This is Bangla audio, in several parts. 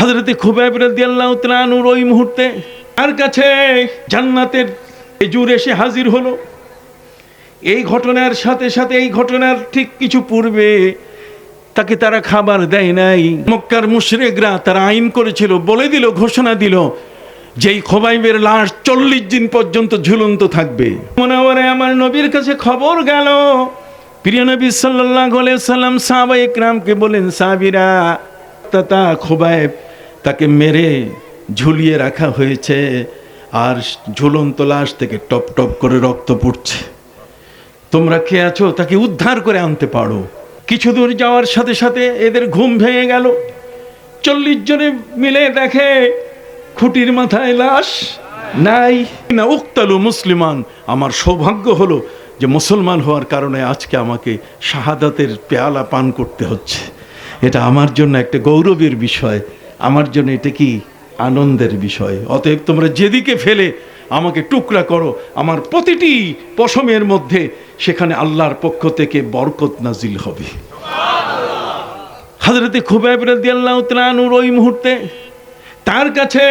হজরতে খুবাইব রাদিয়াল্লাহু তাআলার ওই মুহূর্তে তার কাছে জান্নাতের খেজুর এসে হাজির হলো। এই ঘটনার সাথে সাথে এই ঘটনার ঠিক কিছু পূর্বে তাকে তারা খাবার দেয় নাই। মক্কার মুশরেকরা তারা আইন করেছিল, বলে দিল, ঘোষণা দিল যেই খোবাইবের লাশ চল্লিশ দিন পর্যন্ত ঝুলন্ত থাকবে। মনে আমার নবীর কাছে খবর গেল। প্রিয় নবী সাল্লাহ সাল্লাম সাহাবা ইকরামকে বলেন সাবিরা তাতা খোবাইব তাকে মেরে ঝুলিয়ে রাখা হয়েছে আর ঝুলন্ত লাশ থেকে টপ টপ করে রক্ত পড়ছে। তোমরা কে আছো তাকে উদ্ধার করে আনতে পারো। কিছু দূর যাওয়ার সাথে সাথে এদের ঘুম ভেঙে গেল। চল্লিশ জনে মিলে দেখে খুঁটির মাথায় লাশ নাই। না, উক্তালু মুসলিমান, আমার সৌভাগ্য হলো যে মুসলমান হওয়ার কারণে আজকে আমাকে শাহাদাতের পেয়ালা পান করতে হচ্ছে। এটা আমার জন্য একটা গৌরবের বিষয়। আমার জন্য এটা কি আনন্দের বিষয়? অতএব তোমরা যেদিকে ফেলে আমাকে টুকরা করো, আমার প্রতিটি পশমের মধ্যে সেখানে আল্লাহর পক্ষ থেকে বরকত নাজিল হবে। হাজরতে খুবাইব রাদিয়াল্লাহু ওই মুহূর্তে তার কাছে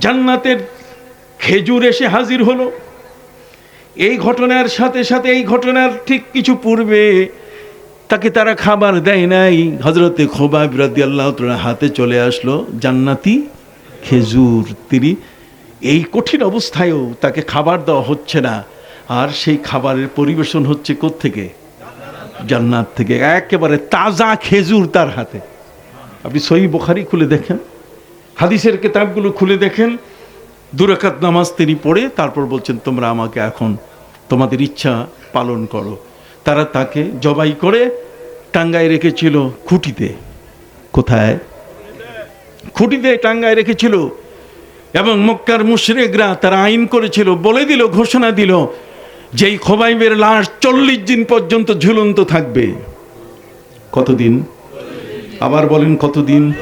জান্নাতের খেজুর এসে হাজির হলো। এই ঘটনার সাথে সাথে, এই ঘটনার ঠিক কিছু পূর্বে তাকে তারা খাবার দেয় নাই। হজরতে খোবাইব রাদিয়াল্লাহু তাআলা হাতে চলে আসলো জান্নাতি খেজুর তিনি এই কঠিন অবস্থায়ও তাকে খাবার দেওয়া হচ্ছে না। আর সেই খাবারের পরিবেশন হচ্ছে থেকে জান্নাত থেকে। একেবারে তাজা খেজুর তার হাতে। আপনি সহি বোখারি খুলে দেখেন। হাদিসের কিতাবগুলো খুলে দেখেন। দুরাকাত নামাজ তিনি পড়ে, তারপর বলছেন, তোমরা আমাকে এখন তোমাদের ইচ্ছা পালন করো। তারা তাকে জবাই করে টাঙ্গায় রেখেছিল খুঁটিতে। কোথায়? খুঁটিতে টাঙ্গায় রেখেছিল। এবং মক্কার মুশরেকরা তারা আইন করেছিল, বলে দিল, ঘোষণা দিল, যেই খোবাইবের লাশ চল্লিশ দিন পর্যন্ত ঝুলন্ত থাকবে। কতদিন? আবার বলেন কতদিন?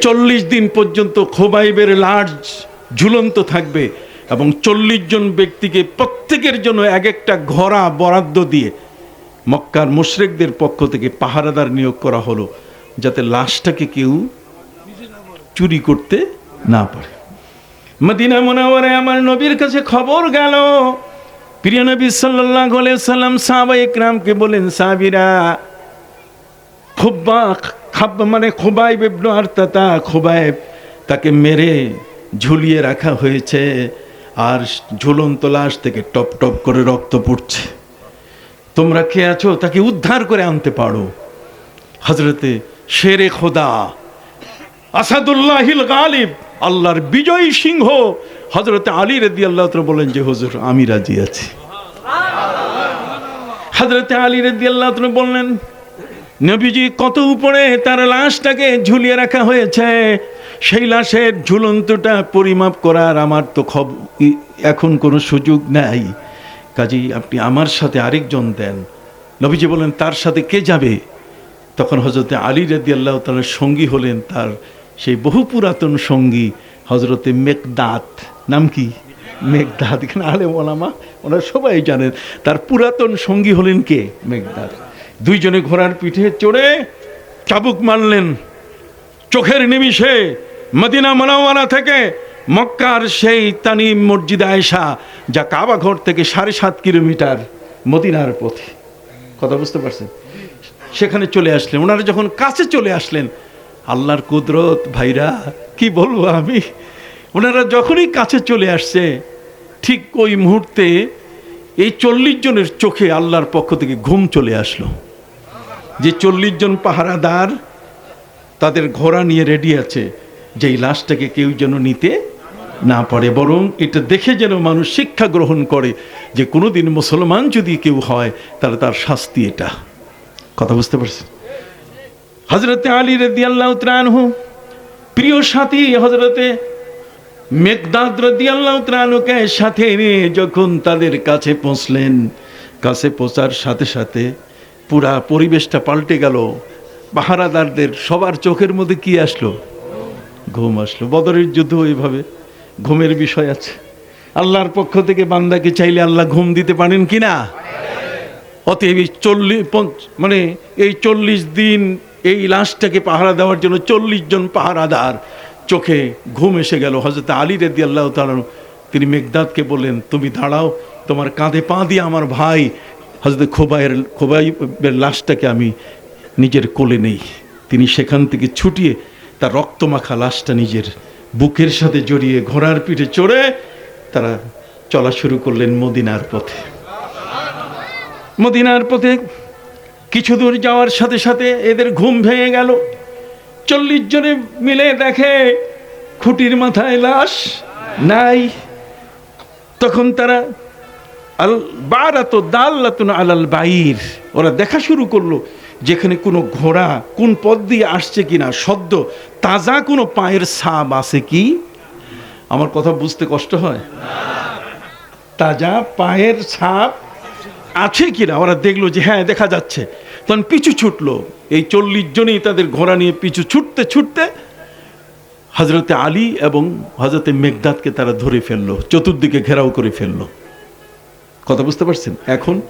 চল্লিশ দিন পর্যন্ত খোবাইবের লাশ ঝুলন্ত থাকবে এবং চল্লিশ জন ব্যক্তিকে প্রত্যেকের জন্য এক একটা ঘোড়া বরাদ্দ দিয়ে মক্কার মুশরেকদের পক্ষ থেকে পাহারাদার নিয়োগ করা হলো, যাতে লাশটাকে কেউ চুরি করতে না পারে। মদিনা মোনাওয়ারে আমার নবীর কাছে খবর গেল। প্রিয় নবী সাল্লাহ সাল্লাম সাহাবা ইকরামকে বলেন সাবিরা খুব্বা খাব মানে খোবাইব ইবনু আর তাতা তাকে মেরে ঝুলিয়ে রাখা হয়েছে, আর ঝুলন্ত লাশ থেকে টপ টপ করে রক্ত পড়ছে। তোমরা কে আছো তাকে উদ্ধার করে আনতে পারো। হজরতে শেরে খোদা, আসাদুল্লাহিল গালিব, আল্লাহর বিজয়ী সিংহ হজরতে আলী রেদি আল্লাহ বলেন যে, হুজুর, আমি রাজি আছি। হজরতে আলী রেদি আল্লাহ বললেন, নবীজি, কত উপরে তার লাশটাকে ঝুলিয়ে রাখা হয়েছে? সেই লাশের ঝুলন্তটা পরিমাপ করার আমার তো খব এখন কোনো সুযোগ নাই। কাজেই আপনি আমার সাথে আরেকজন দেন। নবীজি বলেন, তার সাথে কে যাবে? তখন হজরতে আলী রাদি আল্লাহ তালার সঙ্গী হলেন তার সেই বহু পুরাতন সঙ্গী হজরতে মেকদাত নাম কি? মেঘদাত এখানে আলে ওলামা, ওনারা সবাই জানেন। তার পুরাতন সঙ্গী হলেন কে? মেঘদাত দুইজনে ঘোড়ার পিঠে চড়ে চাবুক মারলেন। চোখের নিমিষে মদিনা মনাওয়ালা থেকে মক্কার সেই তানিম মসজিদ আয়সা যা কাবা ঘর থেকে সাড়ে সাত কিলোমিটার মদিনার পথে। কথা বুঝতে পারছেন? সেখানে চলে আসলেন। ওনারা যখন কাছে চলে আসলেন, আল্লাহর কুদরত, ভাইরা, কি বলব আমি? ওনারা যখনই কাছে চলে আসছে, ঠিক ওই মুহূর্তে এই চল্লিশ জনের চোখে আল্লাহর পক্ষ থেকে ঘুম চলে আসলো। যে চল্লিশ জন পাহারাদার তাদের ঘোড়া নিয়ে রেডি আছে যে এই লাশটাকে কেউ যেন নিতে না পড়ে, বরং এটা দেখে যেন মানুষ শিক্ষা গ্রহণ করে যে কোনোদিন মুসলমান যদি কেউ হয়, তাহলে তার শাস্তি এটা। কথা বুঝতে পারছেন? হজরতে আলী রদি আল্লাহ ত্রানহু প্রিয় সাথী হজরতে মেঘদাদ রদি আল্লাহ ত্রানুকে সাথে নিয়ে যখন তাদের কাছে পৌঁছলেন, কাছে পৌঁছার সাথে সাথে পুরা পরিবেশটা পাল্টে গেল। পাহারাদারদের সবার চোখের মধ্যে কি আসলো? ঘুম আসলো। বদরের যুদ্ধ ওইভাবে। ঘুমের বিষয় আছে। আল্লাহর পক্ষ থেকে বান্দাকে চাইলে আল্লাহ ঘুম দিতে পারেন কি না? অতএব এই চল্লিশ মানে এই চল্লিশ দিন এই লাশটাকে পাহারা দেওয়ার জন্য চল্লিশ জন পাহারাদার চোখে ঘুম এসে গেল। হজরত আলী রেদি আল্লাহ তালন তিনি মেঘদাদকে বললেন, তুমি দাঁড়াও, তোমার কাঁধে পা দিয়ে আমার ভাই হজরত খোবাইয়ের খোবাইয়ের লাশটাকে আমি নিজের কোলে নেই। তিনি সেখান থেকে ছুটিয়ে তার রক্তমাখা লাশটা নিজের বুকের সাথে জড়িয়ে ঘোড়ার পিঠে চড়ে তারা চলা শুরু করলেন মদিনার পথে। মদিনার পথে কিছু দূর যাওয়ার সাথে সাথে এদের ঘুম ভেঙে গেল। চল্লিশ জনে মিলে দেখে খুঁটির মাথায় লাশ নাই। তখন তারা আল বারাত দাল্লাতুন আলাল বাইর, ওরা দেখা শুরু করল। যেখানে কোনো ঘোড়া কোন পথ দিয়ে আসছে কিনা, সদ্য তাজা কোনো পায়ের সাপ আছে কি? আমার কথা বুঝতে কষ্ট হয়? তাজা পায়ের ছাপ আছে কিনা? ওরা দেখল যে হ্যাঁ দেখা যাচ্ছে। তখন পিছু ছুটলো। এই চল্লিশ জনই তাদের ঘোড়া নিয়ে পিছু ছুটতে ছুটতে হজরতে আলী এবং হজরতে মেঘদাদকে তারা ধরে ফেলল, চতুর্দিকে ঘেরাও করে ফেলল। কথা বুঝতে পারছেন? এখন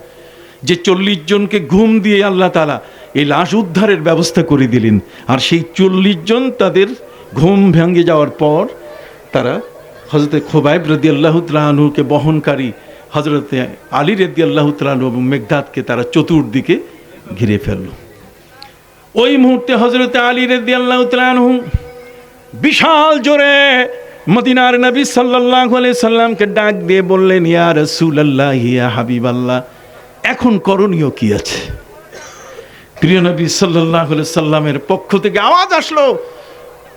যে চল্লিশ জনকে ঘুম দিয়ে আল্লাহ তালা এই লাশ উদ্ধারের ব্যবস্থা করে দিলেন। আর সেই চল্লিশ জন তাদের ঘুম ভেঙে যাওয়ার পর তারা হজরতে খোবাইব রদি আল্লাহ তালাহুকে বহনকারী হজরতে আলী রদি আল্লাহ তালাহু এবং মেঘদাদকে তারা চতুর্দিকে ঘিরে ফেলল। ওই মুহূর্তে হজরতে আলী রদি আল্লাহ তালাহু বিশাল জোরে মদিনার নবী সাল্লাহ সাল্লামকে ডাক দিয়ে বললেন, ইয়া রসুল আল্লাহ ইয়া হাবিব আল্লাহ এখন করণীয় কি আছে? প্রিয় নবী সাল্লাহ সাল্লামের পক্ষ থেকে আওয়াজ আসলো,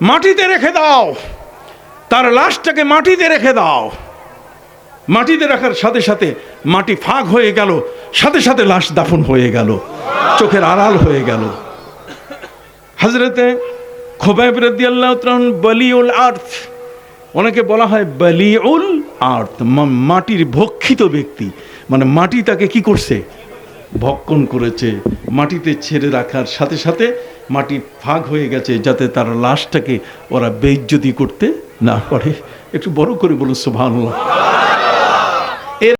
মাটিতে রেখে দাও। তার লাশটাকে মাটিতে রেখে দাও। মাটিতে রাখার সাথে সাথে মাটি ফাঁক হয়ে গেল, সাথে সাথে লাশ দাফন হয়ে গেল, চোখের আড়াল হয়ে গেল। হজরতে খোবাইব বলিউল আর্থ ওনাকে বলা হয় বলিউল আর্থ মাটির ভক্ষিত ব্যক্তি। মানে মাটি তাকে কি করছে? ভক্ষণ করেছে, মাটিতে ছেড়ে রাখার সাথে সাথে মাটি ফাঁক হয়ে গেছে যাতে তার লাশটাকে ওরা বেইজ্জতি করতে না পারে। একটু বড় করে বলুন সোভানুল্লাহ